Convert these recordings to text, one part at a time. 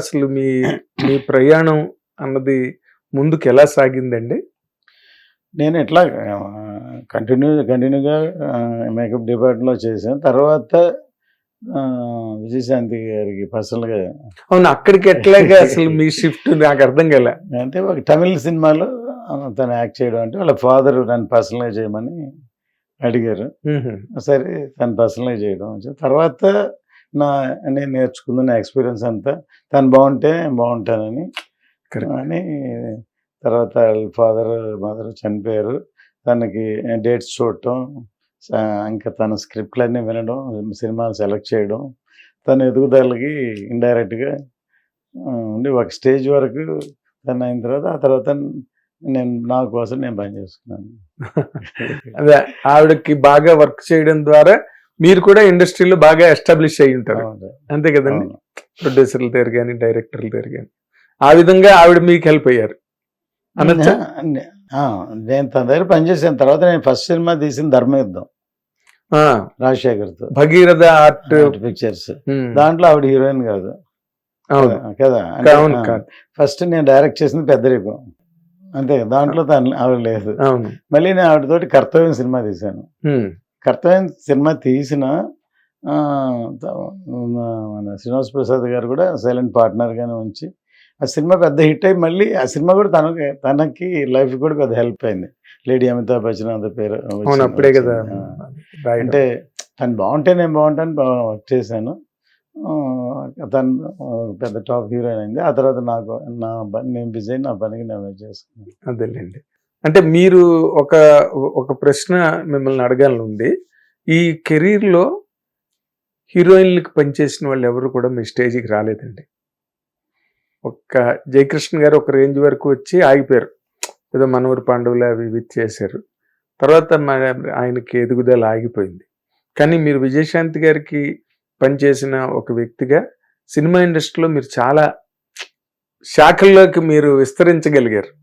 అసలు మీ మీ ప్రయాణం అన్నది ముందుకు ఎలా సాగిందండి? నేను ఇట్లా కంటిన్యూ కంటిన్యూగా మేకప్ డిపార్ట్మెంట్లో చేశాను. తర్వాత విజయశాంతి గారికి పర్సనల్గా అవును అక్కడికి ఎట్లాగా అసలు మీ షిఫ్ట్ నాకు అర్థం కాలే. అంటే ఒక తమిళ సినిమాలో తను యాక్ట్ చేయడం అంటే వాళ్ళ ఫాదర్ నన్ను పర్సనల్గా చేయమని అడిగారు. సరే తను పర్సనల్గా చేయడం తర్వాత నా నేను చూసుకున్న నా ఎక్స్పీరియన్స్ అంతా. తను బాగుంటే బాగుంటానని. అని తర్వాత వాళ్ళ ఫాదర్ మదర్ చనిపోయారు. తనకి డేట్స్ చూడటం ఇంకా తన స్క్రిప్ట్లన్నీ వినడం సినిమాలు సెలెక్ట్ చేయడం. తన ఎదుగుదలకి ఇండైరెక్ట్గా ఉండి ఒక స్టేజ్ వరకు తను అయిన తర్వాత ఆ తర్వాత నేను నా కోసం నేను పని చేసుకున్నాను. అదే ఆవిడకి బాగా వర్క్ చేయడం ద్వారా మీరు కూడా ఇండస్ట్రీలో బాగా ఎస్టాబ్లిష్ అయి ఉంటారు. అంతే కదండి. ప్రొడ్యూసర్ల దగ్గర కానీ డైరెక్టర్ల దగ్గర కానీ ఆ విధంగా ఆవిడ మీకు హెల్ప్ అయ్యారు. అనొచ్చా? నేను తన దగ్గర పనిచేసిన తర్వాత నేను ఫస్ట్ సినిమా తీసిన ధర్మయుద్ధం రాజశేఖర్తో. భగీరథ ఆర్ట్. పిక్చర్స్. దాంట్లో ఆవిడ హీరోయిన్ కాదు. అవును. కదా? ఫస్ట్ నేను డైరెక్ట్ చేసింది పెద్దరికం. అంతే దాంట్లో తను ఆవిడ లేదు. మళ్ళీ నేను ఆవిడతోటి కర్తవ్యం సినిమా తీశాను. కర్తవ్యం సినిమా తీసిన మన శ్రీనివాస్ ప్రసాద్ గారు కూడా సైలెంట్ పార్ట్నర్గానే ఉంచి ఆ సినిమా పెద్ద హిట్ అయ్యి మళ్ళీ ఆ సినిమా కూడా తనకి తనకి లైఫ్ కూడా పెద్ద హెల్ప్ అయింది. లేడీ అమితాబ్ బచ్చన్ అంత పేరు అప్పుడే కదా. అంటే తను బాగుంటే నేను బాగుంటాను వర్క్ చేశాను. తను పెద్ద టాప్ హీరోయిన్ అయింది. ఆ తర్వాత నాకు నా పని నేను బిజీ నా పనికి నేను చేసుకున్నాను. అదేలేండి. అంటే మీరు ఒక ఒక ప్రశ్న మిమ్మల్ని అడగాలని ఉంది. ఈ కెరీర్లో హీరోయిన్లకు పనిచేసిన వాళ్ళు ఎవరు కూడా మీ స్టేజ్కి రాలేదండి. ఒక్క జయకృష్ణ గారు ఒక రేంజ్ వరకు వచ్చి ఆగిపోయారు. ఏదో మనవరు పాండవులు అవి ఇవి చేశారు. తర్వాత ఆయనకి ఎదుగుదల ఆగిపోయింది. కానీ మీరు విజయశాంతి గారికి పనిచేసిన ఒక వ్యక్తిగా సినిమా ఇండస్ట్రీలో మీరు చాలా శాఖల్లోకి మీరు విస్తరించగలిగారు.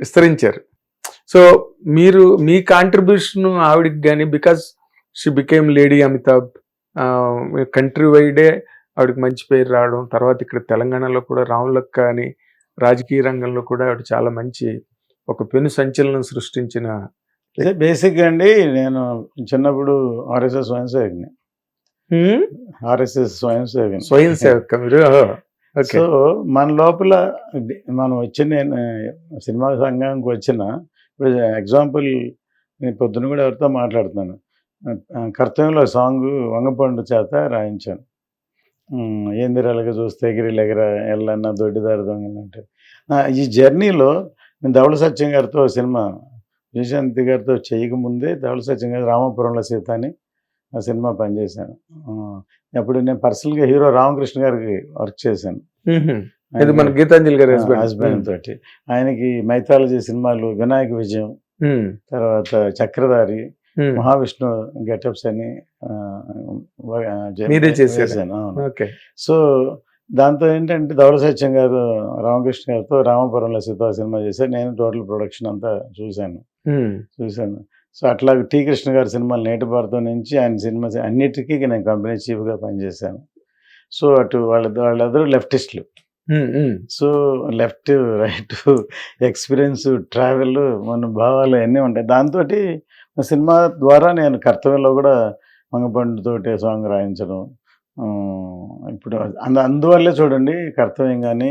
విస్తరించారు. సో మీరు మీ కాంట్రిబ్యూషన్ ఆవిడకి కానీ because she became lady Amitabh country వైడే ఆవిడకి మంచి పేరు రావడం తర్వాత ఇక్కడ తెలంగాణలో కూడా రాములక్క అని రాజకీయ రంగంలో కూడా ఆవిడ చాలా మంచి ఒక పెను సంచలనం సృష్టించిన ఇదే బేసిక్ అండి నేను చిన్నప్పుడు ఆర్ఎస్ఎస్ స్వయం సేవకుని? ఆర్ఎస్ఎస్ స్వయం సేవకుని. స్వయం సేవక మీరు సో మన లోపల మనం వచ్చిన నేను సినిమా సంఘానికి వచ్చిన ఇప్పుడు ఎగ్జాంపుల్ నేను పొద్దున కూడా ఎవరితో మాట్లాడుతున్నాను. కర్తవ్యంలో సాంగ్ వంగపండు చేత రాయించాను. ఏందిర ఏందిరాలుగా చూస్తే ఎగిరిలు ఎగర ఎల్లన్న దొడ్డిదారి దొంగలు అంటే. ఈ జర్నీలో నేను ధవళ సత్యం గారితో సినిమా విజయశాంతి గారితో చేయకముందే ధవళ సత్యం గారు రామాపురంలో సీత అని ఆ సినిమా పనిచేశాను. అప్పుడు నేను పర్సనల్గా హీరో రామకృష్ణ గారికి వర్క్ చేశాను. ఇది మన గీతాంజలి గారి హస్బెండ్ తోటి. ఆయనకి మైథాలజీ సినిమాలు వినాయక విజయం తర్వాత చక్రధారి మహావిష్ణు గెటప్స్ అని. ఓకే. సో దాంతో ఏంటంటే ధవళ సత్యం గారు రామకృష్ణ గారితో రామపురంలో సీతా సినిమా చేశారు. నేను టోటల్ ప్రొడక్షన్ అంతా చూశాను. చూశాను. సో అట్లా టీ కృష్ణ గారి సినిమాలు నేటి భారతం నుంచి ఆయన సినిమా అన్నిటికీ నేను కంపెనీ చీఫ్గా పనిచేశాను. సో అటు వాళ్ళ వాళ్ళిద్దరూ లెఫ్టిస్టులు. So left right experience travel మన భావాలు అన్నీ ఉంటాయి. దాంతో సినిమా ద్వారా నేను కర్తవ్యంలో కూడా మంగపండుతోటి సాంగ్ రాయించడం ఇప్పుడు అంద అందువల్లే చూడండి కర్తవ్యం కానీ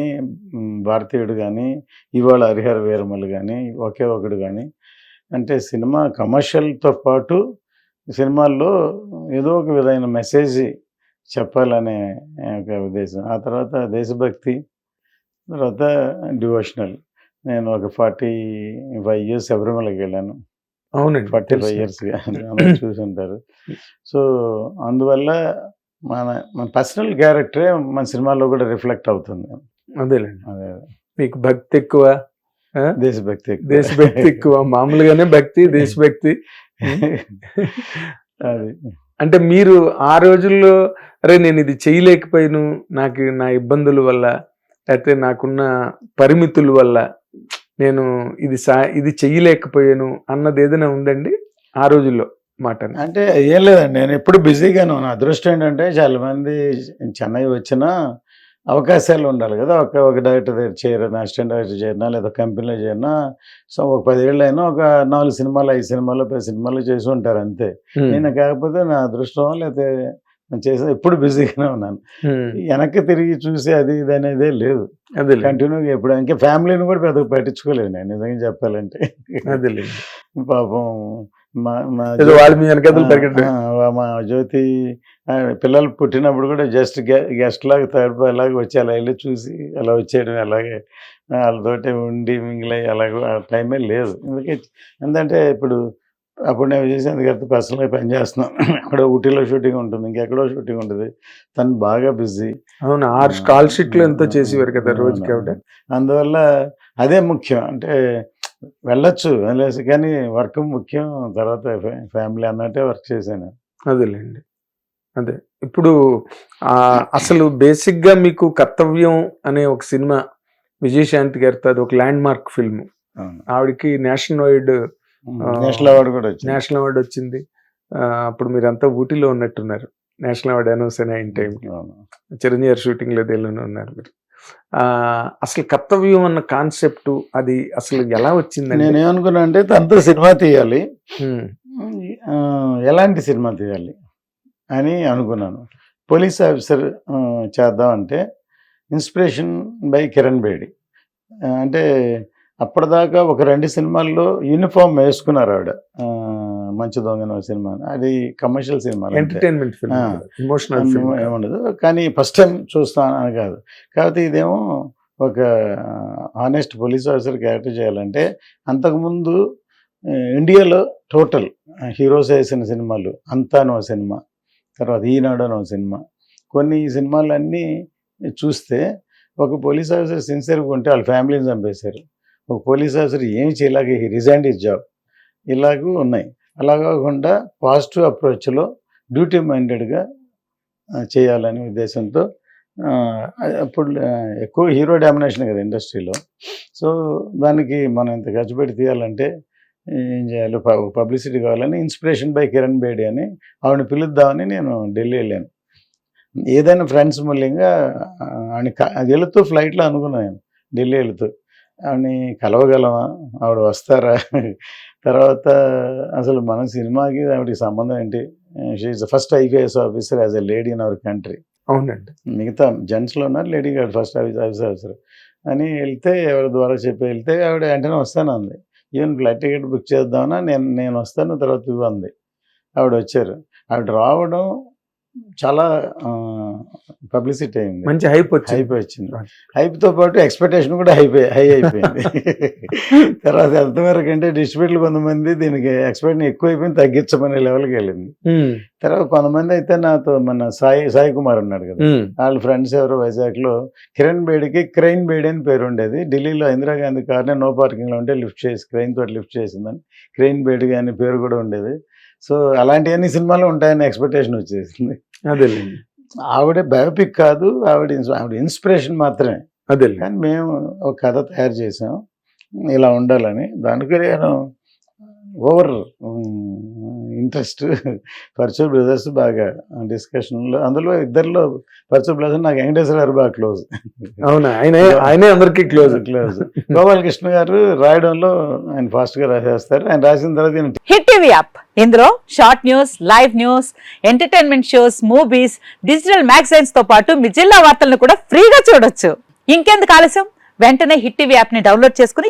భారతీయుడు కానీ ఇవాళ హరిహర వీరమలు కానీ ఒకే ఒకడు కానీ అంటే సినిమా కమర్షియల్తో పాటు సినిమాల్లో ఏదో ఒక విధమైన మెసేజ్ చెప్పాలనే ఒక ఉద్దేశం. ఆ తర్వాత దేశభక్తి తర్వాత డివోషనల్. నేను ఒక ఫార్టీ ఫైవ్ ఇయర్స్ శబరిమలకి వెళ్ళాను. అవునండి ఫార్టీ ఫైవ్ తెలుసు. ఇయర్స్ చూసి ఉంటారు సో అందువల్ల మన మన పర్సనల్ క్యారెక్టరే మన సినిమాలో కూడా రిఫ్లెక్ట్ అవుతుంది. అదేలేండి. అదే. మీకు భక్తి ఎక్కువ దేశభక్తి. దేశభక్తి ఎక్కువ. మామూలుగానే భక్తి దేశభక్తి. అది. అంటే మీరు ఆ రోజుల్లో అరే నేను ఇది చేయలేకపోయాను. నాకు నా ఇబ్బందుల వల్ల లేకపోతే నాకున్న పరిమితుల వల్ల నేను ఇది సా ఇది చెయ్యలేకపోయాను అన్నది ఏదైనా ఉందండి? ఆ రోజుల్లో మాట అంటే ఏం లేదండి. నేను ఎప్పుడు బిజీగాను నా అదృష్టం ఏంటంటే చాలా మంది చెన్నై వచ్చినా అవకాశాలు ఉండాలి కదా. ఒక ఒక డైరెక్టర్ దగ్గర చేరినా అసిస్టెంట్ డైరెక్టర్ చేరినా లేదా కంపెనీలో చేరినా సో ఒక పదేళ్ళు అయినా ఒక నాలుగు సినిమాలు ఐదు సినిమాలు పది సినిమాలు చేసి ఉంటారు అంతే. నేను కాకపోతే నా అదృష్టం లేకపోతే నేను చేసిన ఎప్పుడు బిజీగానే ఉన్నాను. వెనక్కి తిరిగి చూసి అది ఇది అనేదే లేదు. కంటిన్యూగా ఎప్పుడు ఇంకా ఫ్యామిలీని కూడా పెద్దగా పట్టించుకోలేదు నేను నిజంగా చెప్పాలంటే. అదేలేండి. పాపం మా మా మీ జ్యోతి పిల్లలు పుట్టినప్పుడు కూడా జస్ట్ గెస్ట్ లాగా థర్డ్ బాయ్ లాగా వచ్చి అలా వెళ్ళి చూసి అలా వచ్చేయడం అలాగే వాళ్ళతోటి ఉండి మింగిలై అలాగే ఆ టైమే లేదు. ఎందుకంటే ఎందుకంటే ఇప్పుడు అప్పుడు నేను విజయశాంతి గారితో పర్సనల్గా పనిచేస్తున్నాను అక్కడ ఊటీలో షూటింగ్ ఉంటుంది ఇంకెక్కడో షూటింగ్ ఉంటుంది. తను బాగా బిజీ అవును? ఆరు కాల్ షీట్లు ఎంతో చేసేవారు కదా రోజుకి అందువల్ల అదే ముఖ్యం. అంటే వెళ్ళొచ్చు వెళ్ళేసి కానీ వర్క్ ముఖ్యం తర్వాత ఫ్యామిలీ అన్నట్టే వర్క్ చేశాను. అదేలేండి. అదే. ఇప్పుడు అసలు బేసిక్గా మీకు కర్తవ్యం అనే ఒక సినిమా విజయశాంతి గారితో అది ఒక ల్యాండ్ మార్క్ ఫిల్మ్. ఆవిడకి నేషనల్ వైడ్ నేషనల్ అవార్డు కూడా వచ్చింది. నేషనల్ అవార్డు వచ్చింది. అప్పుడు మీరంతా ఊటీలో ఉన్నట్టున్నారు. నేషనల్ అవార్డు అనౌన్స్ అయిన టైం. చిరంజీవి షూటింగ్లో దేనిలోనే ఉన్నారు మీరు. అసలు కర్తవ్యం అన్న కాన్సెప్ట్ అది అసలు ఎలా వచ్చిందండి? నేనేమనుకున్నా అంటే తనతో సినిమా తీయాలి. ఎలాంటి సినిమా తీయాలి అని అనుకున్నాను. పోలీస్ ఆఫీసర్ చేద్దాం అంటే ఇన్స్పిరేషన్ బై కిరణ్ బేడి. అంటే అప్పటిదాకా ఒక రెండు సినిమాల్లో యూనిఫామ్ వేసుకున్నారు ఆవిడ. మంచి దొంగన సినిమా. అది commercial cinema entertainment. Emotional film ఏముండదు. కానీ ఫస్ట్ టైం చూస్తాను అని కాదు. కాకపోతే ఇదేమో ఒక ఆనెస్ట్ పోలీస్ ఆఫీసర్ క్యారెక్టర్ చేయాలంటే అంతకుముందు ఇండియాలో టోటల్ హీరోస్ వేసిన సినిమాలు అంతా అని ఒక సినిమా తర్వాత ఈనాడు అని ఒక సినిమా. కొన్ని సినిమాలన్నీ చూస్తే ఒక పోలీస్ ఆఫీసర్ సిన్సియర్గా ఉంటే వాళ్ళ ఫ్యామిలీని చంపేశారు. ఒక పోలీస్ ఆఫీసర్ ఏం చేయలేక హీ రిజైండ్ ఇస్ జాబ్ ఇలాగూ ఉన్నాయి. అలా కాకుండా పాజిటివ్ అప్రోచ్లో డ్యూటీ మైండెడ్గా చేయాలనే ఉద్దేశంతో అప్పుడు ఎక్కువ హీరో డామినేషన్ కదా ఇండస్ట్రీలో. సో దానికి మనం ఇంత ఖర్చు పెట్టి తీయాలంటే ఏం చేయాలి? పబ్లిసిటీ కావాలని ఇన్స్పిరేషన్ బై కిరణ్ బేడి అని ఆవిడని పిలుద్దామని నేను ఢిల్లీ వెళ్ళాను. ఏదైనా ఫ్రెండ్స్ మూల్యంగా ఆవిడ అది వెళుతూ ఫ్లైట్లో అనుకున్నాను నేను ఢిల్లీ వెళుతూ. ఆవిడని కలవగలమా? ఆవిడ వస్తారా? తర్వాత అసలు మన సినిమాకి ఆవిడకి సంబంధం ఏంటి? She the first IPS officer as a lady in our country అవునండి. మిగతా జెంట్స్లో ఉన్నారు లేడీ గారు ఫస్ట్ ఆఫీస్ ఆఫీస్ ఆఫీసర్ అని వెళ్తే ఎవరి ద్వారా చెప్పి వెళ్తే ఆవిడ వెంటనే వస్తాను అంది. ఈవెన్ ఫ్లైట్ టికెట్ బుక్ చేద్దామన్నా నేను నేను వస్తాను తర్వాత ఇవ్వు అంది. ఆవిడ వచ్చారు. ఆవిడ రావడం చాలా పబ్లిసిటీ అయింది. మంచి హైప్ వచ్చింది. హైప్ వచ్చింది. హైప్తో పాటు ఎక్స్పెక్టేషన్ కూడా హైపోయి హై అయిపోయింది. తర్వాత ఎంతవరకు అంటే డిస్ట్రిబ్యూటర్లు కొంతమంది దీనికి ఎక్స్పెక్ట్ ఎక్కువ అయిపోయింది తగ్గించమనే లెవెల్కి వెళ్ళింది. ఉమ్, తర్వాత కొంతమంది అయితే నాతో మన సాయి సాయి కుమార్ ఉన్నాడు కదా. ఉమ్, వాళ్ళ ఫ్రెండ్స్ ఎవరు వైజాగ్లో కిరణ్ బేడికి క్రైన్ బేడి అని పేరు ఉండేది. ఢిల్లీలో ఇందిరాగాంధీ కార్నే నో పార్కింగ్లో ఉంటే లిఫ్ట్ చేసి క్రైన్ తోటి లిఫ్ట్ చేసిందని క్రైన్ బేడి అని పేరు కూడా ఉండేది. సో అలాంటివన్నీ సినిమాలు ఉంటాయని ఎక్స్పెక్టేషన్ వచ్చేసింది. అదేలేండి. ఆవిడ బయోపిక్ కాదు ఆవిడ ఆవిడ ఇన్స్పిరేషన్ మాత్రమే. అదేలేండి. కానీ మేము ఒక కథ తయారు చేసాం. ఇలా ఉండాలని. దానికి నేను ఓవర్ ఇంట్రెస్ట్. పర్చూర్ బ్రదర్స్ బాగా డిస్కషన్లో అందులో ఇద్దరిలో పర్చూర్ బ్రదర్స్ నాకు వెంకటేశ్వర గారు బాగా క్లోజ్ అవునా? ఆయన ఆయనే అందరికి క్లోజ్ క్లోజ్ గోపాలకృష్ణ గారు రాయడంలో ఆయన ఫాస్ట్గా రాసేస్తారు. ఆయన రాసిన తర్వాత హిట్ టీవీ యాప్ ఇందులో short news live news entertainment shows movies digital మ్యాగజైన్స్తో పాటు మీ జిల్లా వార్తలను కూడా ఫ్రీగా చూడొచ్చు. ఇంకెందుకు ఆలస్యం? వెంటనే హిట్ టీవీ యాప్ని డౌన్లోడ్ చేసుకుని